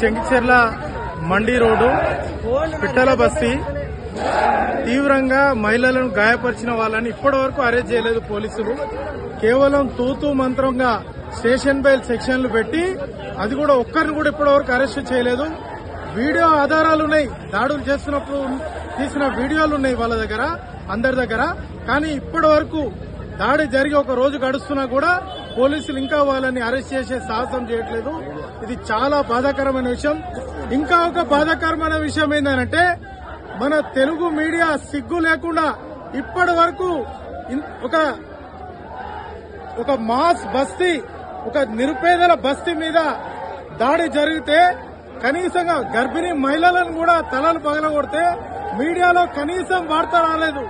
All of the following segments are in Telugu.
చెంగిచెర్ల మండి రోడ్డు పిట్టల బస్తీ. తీవ్రంగా మహిళలను గాయపరిచిన వాళ్ళని ఇప్పటి వరకు అరెస్ట్ చేయలేదు పోలీసులు. కేవలం తూతూ మంత్రంగా స్టేషన్ బైల్ సెక్షన్లు పెట్టి అది కూడా ఒక్కరిని కూడా ఇప్పటి వరకు అరెస్ట్ చేయలేదు. వీడియో ఆధారాలు ఉన్నాయి. దాడులు చేస్తున్నప్పుడు తీసిన వీడియోలు ఉన్నాయి వాళ్ళ దగ్గర అందరి దగ్గర. కానీ ఇప్పటి వరకు దాడి జరిగి ఒక రోజు గడుస్తున్నా కూడా పోలీసులు ఇంకా వాళ్ళని అరెస్ట్ చేసే సాహసం చేయట్లేదు. ఇది చాలా బాధాకరమైన విషయం. ఇంకా ఒక బాధాకరమైన విషయం ఏంటంటే మన తెలుగు మీడియా సిగ్గు లేకుండా ఇప్పటి వరకు ఒక ఒక మాస్ బస్తీ ఒక నిరుపేదల బస్తీ మీద దాడి జరిగితే కనీసంగా గర్భిణీ మహిళలను కూడా తలలు పగలగొడితే మీడియాలో కనీసం వార్త రాలేదు.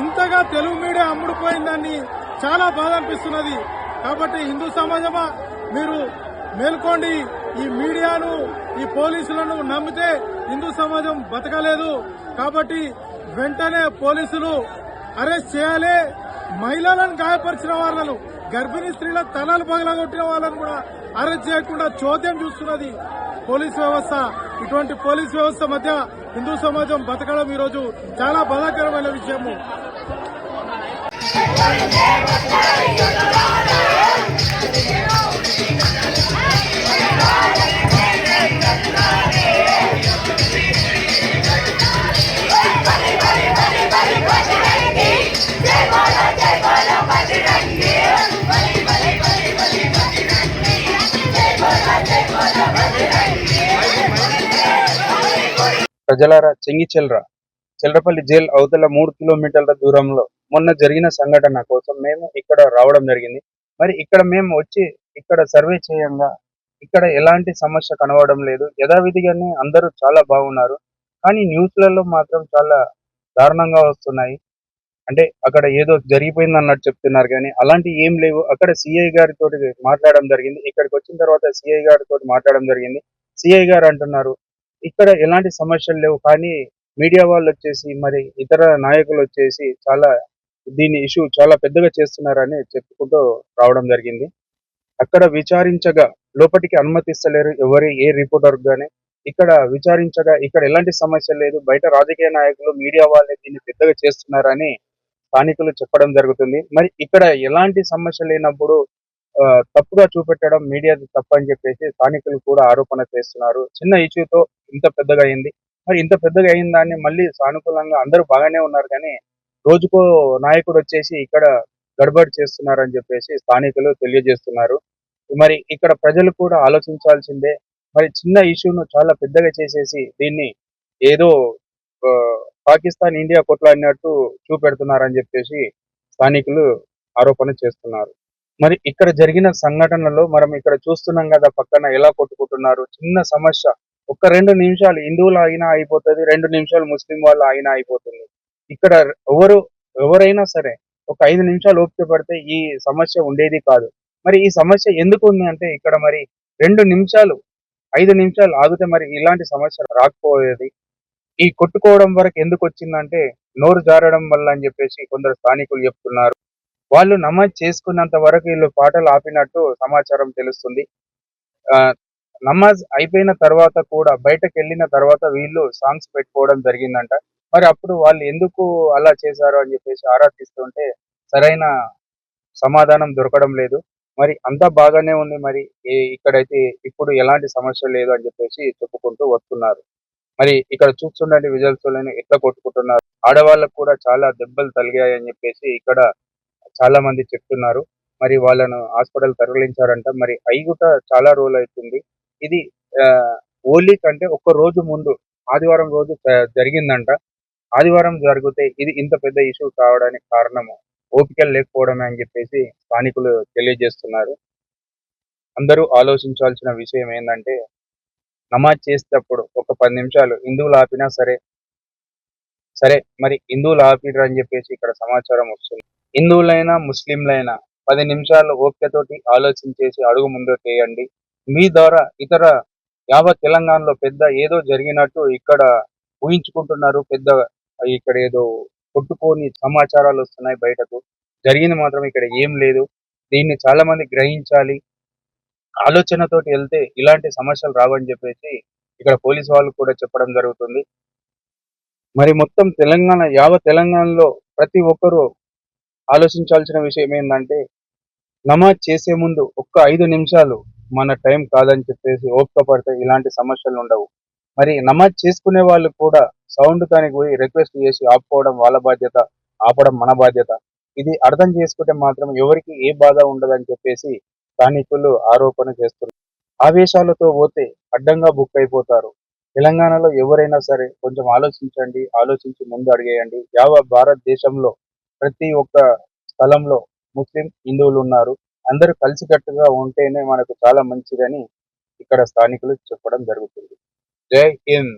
ఇంతగా తెలుగు మీడియా అమ్ముడుపోయిందని చాలా బాధ అనిపిస్తున్నది. కాబట్టి హిందూ సమాజమా మీరు మేల్కోండి ఈ మీడియాను ఈ పోలీసులను నమ్మితే హిందూ సమాజం బతకలేదు. కాబట్టి వెంటనే పోలీసులు అరెస్ట్ చేయాలి. మహిళలను గాయపరిచిన వాళ్ళను గర్భిణీ స్త్రీల తలలు పగలగొట్టిన వాళ్ళను కూడా అరెస్ట్ చేయకుండా చోద్యం చూస్తున్నది పోలీస్ వ్యవస్థ. ఇటువంటి పోలీస్ వ్యవస్థ మధ్య హిందూ సమాజం బతకడం ఈరోజు చాలా బాధాకరమైన విషయము. ప్రజలారా చెంగిచెల్ర చెల్రపల్లి జైల్ అవతల మూడు కిలోమీటర్ల దూరంలో మొన్న జరిగిన సంఘటన కోసం మేము ఇక్కడ రావడం జరిగింది. మరి ఇక్కడ మేము వచ్చి ఇక్కడ సర్వే చేయంగా ఇక్కడ ఎలాంటి సమస్య కనబడడం లేదు. యథావిధిగానే అందరూ చాలా బాగున్నారు. కానీ న్యూస్లలో మాత్రం చాలా దారుణంగా వస్తున్నాయి. అంటే అక్కడ ఏదో జరిగిపోయింది అన్నట్టు చెప్తున్నారు కానీ అలాంటి ఏం లేవు. అక్కడ సిఐ గారితో మాట్లాడడం జరిగింది. ఇక్కడికి వచ్చిన తర్వాత సిఐ గారితో మాట్లాడడం జరిగింది. సిఐ గారు అంటున్నారు ఇక్కడ ఎలాంటి సమస్యలు లేవు. కానీ మీడియా వాళ్ళు వచ్చేసి మరి ఇతర నాయకులు వచ్చేసి చాలా దీని ఇష్యూ చాలా పెద్దగా చేస్తున్నారని చెప్పుకుంటూ రావడం జరిగింది. అక్కడ విచారించగా లోపలికి అనుమతిస్తలేరు ఎవరి ఏ రిపోర్టర్ కానీ ఇక్కడ విచారించగా ఇక్కడ ఎలాంటి సమస్య లేదు. బయట రాజకీయ నాయకులు మీడియా వాళ్ళే దీన్ని పెద్దగా చేస్తున్నారని స్థానికులు చెప్పడం జరుగుతుంది. మరి ఇక్కడ ఎలాంటి సమస్య లేనప్పుడు తప్పుగా చూపెట్టడం మీడియా తప్పు అని చెప్పేసి స్థానికులు కూడా ఆరోపణ చేస్తున్నారు. చిన్న ఇష్యూతో ఇంత పెద్దగా అయింది. మరి ఇంత పెద్దగా అయిన దాన్ని మళ్ళీ సానుకూలంగా అందరూ బాగానే ఉన్నారు కానీ రోజుకో నాయకుడు వచ్చేసి ఇక్కడ గడబడి చేస్తున్నారని చెప్పేసి స్థానికులు తెలియజేస్తున్నారు. మరి ఇక్కడ ప్రజలు కూడా ఆలోచించాల్సిందే. మరి చిన్న ఇష్యూను చాలా పెద్దగా చేసేసి దీన్ని ఏదో పాకిస్తాన్ ఇండియా కొట్లాడినట్టు చూపెడుతున్నారని చెప్పేసి స్థానికులు ఆరోపణ చేస్తున్నారు. మరి ఇక్కడ జరిగిన సంఘటనలో మనం ఇక్కడ చూస్తున్నాం కదా పక్కన ఎలా కొట్టుకుంటున్నారు చిన్న సమస్య. ఒక రెండు నిమిషాలు హిందువులు అయినా అయిపోతుంది రెండు నిమిషాలు ముస్లిం వాళ్ళు అయినా అయిపోతుంది. ఇక్కడ ఎవరు ఎవరైనా సరే ఒక ఐదు నిమిషాలు ఓపిక పడితే ఈ సమస్య ఉండేది కాదు. మరి ఈ సమస్య ఎందుకు ఉంది అంటే ఇక్కడ మరి రెండు నిమిషాలు ఐదు నిమిషాలు ఆగితే మరి ఇలాంటి సమస్య రాకపోయేది. ఈ కొట్టుకోవడం వరకు ఎందుకు వచ్చిందంటే నోరు జారడం వల్ల అని చెప్పేసి కొందరు స్థానికులు చెప్తున్నారు. వాళ్ళు నమాజ్ చేసుకున్నంత వరకు వీళ్ళు పాటలు ఆపినట్టు సమాచారం తెలుస్తుంది. ఆ నమాజ్ అయిపోయిన తర్వాత కూడా బయటకు వెళ్ళిన తర్వాత వీళ్ళు సాంగ్స్ పెట్టుకోవడం జరిగిందంట. మరి అప్పుడు వాళ్ళు ఎందుకు అలా చేశారు అని చెప్పేసి ఆరా తీస్తుంటే సరైన సమాధానం దొరకడం లేదు. మరి అంతా బాగానే ఉంది మరి. ఇక్కడైతే ఇప్పుడు ఎలాంటి సమస్య లేదు అని చెప్పేసి చెప్పుకుంటూ వస్తున్నారు. మరి ఇక్కడ చూస్తుండే విజువల్స్ ఎట్లా కొట్టుకుంటున్నారు. ఆడవాళ్ళకు కూడా చాలా దెబ్బలు తలిగాయని చెప్పేసి ఇక్కడ చాలా మంది చెప్తున్నారు. మరి వాళ్ళను హాస్పిటల్ తరలించారంట. మరి ఐ కూడా చాలా రోజులు అవుతుంది. ఇది ఆ, కంటే ఒక రోజు ముందు ఆదివారం రోజు జరిగిందంట. ఆదివారం జరిగితే ఇది ఇంత పెద్ద ఇష్యూ కావడానికి కారణము ఓపికలు లేకపోవడమే అని చెప్పేసి స్థానికులు తెలియజేస్తున్నారు. అందరూ ఆలోచించాల్సిన విషయం ఏంటంటే నమాజ్ చేసేటప్పుడు ఒక పది నిమిషాలు హిందువులు ఆపినా సరే సరే మరి హిందువులు ఆపిరు అని చెప్పేసి ఇక్కడ సమాచారం వస్తుంది. హిందువులైనా ముస్లింలైనా పది నిమిషాలు ఓపికతోటి ఆలోచించేసి అడుగు ముందు చేయండి మీ ద్వారా ఇతర యావత్ తెలంగాణలో పెద్ద ఏదో జరిగినట్టు ఇక్కడ ఊహించుకుంటున్నారు. పెద్ద ఇక్కడ ఏదో కొట్టుకొని సమాచారాలు వస్తున్నాయి బయటకు. జరిగింది మాత్రం ఇక్కడ ఏం లేదు. దీన్ని చాలా మంది గ్రహించాలి. ఆలోచనతోటి వెళ్తే ఇలాంటి సమస్యలు రావని చెప్పేసి ఇక్కడ పోలీస్ వాళ్ళు కూడా చెప్పడం జరుగుతుంది. మరి మొత్తం తెలంగాణ యావ తెలంగాణలో ప్రతి ఒక్కరూ ఆలోచించాల్సిన విషయం ఏంటంటే నమాజ్ చేసే ముందు ఒక్క ఐదు నిమిషాలు మన టైం కాదని చెప్పేసి ఓపిక పడితే ఇలాంటి సమస్యలు ఉండవు. మరి నమాజ్ చేసుకునే వాళ్ళు కూడా సౌండ్ దానికి పోయి రిక్వెస్ట్ చేసి ఆపుకోవడం వాళ్ళ బాధ్యత ఆపడం మన బాధ్యత. ఇది అర్థం చేసుకుంటే మాత్రం ఎవరికి ఏ బాధ ఉండదని చెప్పేసి స్థానికులు ఆరోపణ చేస్తున్నారు. ఆవేశాలతో పోతే అడ్డంగా బుక్ అయిపోతారు. తెలంగాణలో ఎవరైనా సరే కొంచెం ఆలోచించండి ఆలోచించి ముందు అడిగేయండి యావ భారతదేశంలో ప్రతి ఒక్క స్థలంలో ముస్లిం హిందువులు ఉన్నారు. అందరూ కలిసికట్టుగా ఉంటేనే మనకు చాలా మంచిదని ఇక్కడ స్థానికులు చెప్పడం జరుగుతుంది. జై హింద్.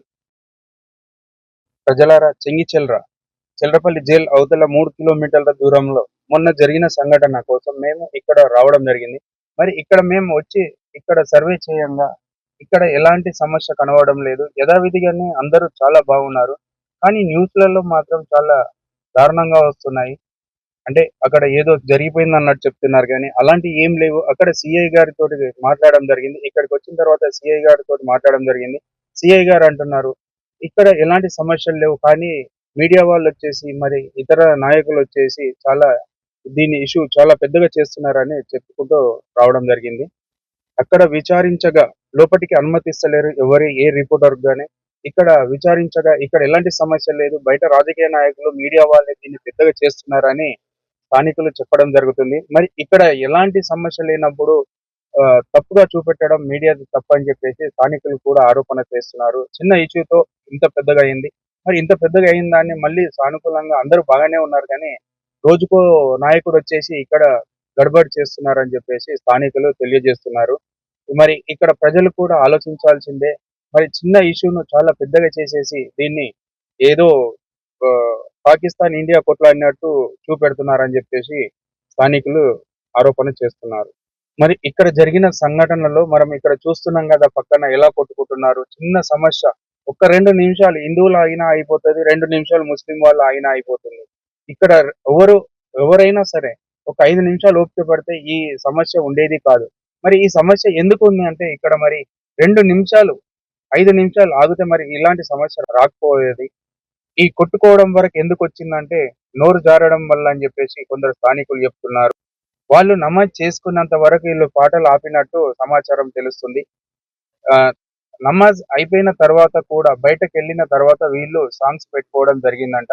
ప్రజలారా చెంగి చెల్రా. చెల్రపల్లి జైల్ అవతల మూడు కిలోమీటర్ల దూరంలో మొన్న జరిగిన సంఘటన కోసం మేము ఇక్కడ రావడం జరిగింది. మరి ఇక్కడ మేము వచ్చి ఇక్కడ సర్వే చేయంగా ఇక్కడ ఎలాంటి సమస్య కనబడడం లేదు. యథావిధిగానే అందరూ చాలా బాగున్నారు. కానీ న్యూస్లలో మాత్రం చాలా దారుణంగా వస్తున్నాయి. అంటే అక్కడ ఏదో జరిగిపోయింది అన్నట్టు చెప్తున్నారు కానీ అలాంటి ఏం లేవు. అక్కడ సిఐ గారితో మాట్లాడడం జరిగింది. ఇక్కడికి వచ్చిన తర్వాత సిఐ గారితో మాట్లాడడం జరిగింది. సిఐ గారు అంటున్నారు ఇక్కడ ఎలాంటి సమస్యలు లేవు. కానీ మీడియా వాళ్ళు వచ్చేసి మరి ఇతర నాయకులు వచ్చేసి చాలా దీని ఇష్యూ చాలా పెద్దగా చేస్తున్నారని చెప్పుకుంటూ రావడం జరిగింది. అక్కడ విచారించగా లోపలికి అనుమతిస్తలేరు ఎవరి ఏ రిపోర్టర్ కానీ ఇక్కడ విచారించగా ఇక్కడ ఎలాంటి సమస్య లేదు. బయట రాజకీయ నాయకులు మీడియా వాళ్ళే దీన్ని పెద్దగా చేస్తున్నారని స్థానికులు చెప్పడం జరుగుతుంది. మరి ఇక్కడ ఎలాంటి సమస్య లేనప్పుడు ఆ, తప్పుగా చూపెట్టడం మీడియా తప్పని చెప్పేసి స్థానికులు కూడా ఆరోపణ చేస్తున్నారు. చిన్న ఇష్యూతో ఇంత పెద్దగా అయింది. మరి ఇంత పెద్దగా అయిన దాన్ని మళ్ళీ సానుకూలంగా అందరూ బాగానే ఉన్నారు కానీ రోజుకో నాయకుడు వచ్చేసి ఇక్కడ గడబడి చేస్తున్నారని చెప్పేసి స్థానికులు తెలియజేస్తున్నారు. మరి ఇక్కడ ప్రజలు కూడా ఆలోచించాల్సిందే మరి చిన్న ఇష్యూను చాలా పెద్దగా చేసేసి దీన్ని ఏదో పాకిస్తాన్ ఇండియా కొట్లాడినట్టు చూపెడుతున్నారని చెప్పేసి స్థానికులు ఆరోపణ చేస్తున్నారు. మరి ఇక్కడ జరిగిన సంఘటనలో మనం ఇక్కడ చూస్తున్నాం కదా పక్కన ఎలా కొట్టుకుంటున్నారు చిన్న సమస్య. ఒక్క రెండు నిమిషాలు హిందువులు అయినా అయిపోతుంది రెండు నిమిషాలు ముస్లిం వాళ్ళు అయినా అయిపోతుంది. ఇక్కడ ఎవరు ఎవరైనా సరే ఒక ఐదు నిమిషాలు ఓపిక పడితే ఈ సమస్య ఉండేది కాదు. మరి ఈ సమస్య ఎందుకు ఉంది అంటే ఇక్కడ మరి రెండు నిమిషాలు ఐదు నిమిషాలు ఆగితే మరి ఇలాంటి సమస్య రాకపోయేది. ఈ కొట్టుకోవడం వరకు ఎందుకు వచ్చిందంటే నోరు జారడం వల్ల అని చెప్పేసి కొందరు స్థానికులు చెప్తున్నారు. వాళ్ళు నమాజ్ చేసుకున్నంత వరకు వీళ్ళు పాటలు ఆపినట్టు సమాచారం తెలుస్తుంది. నమాజ్ అయిపోయిన తర్వాత కూడా బయటకు వెళ్ళిన తర్వాత వీళ్ళు సాంగ్స్ పెట్టుకోవడం జరిగిందంట.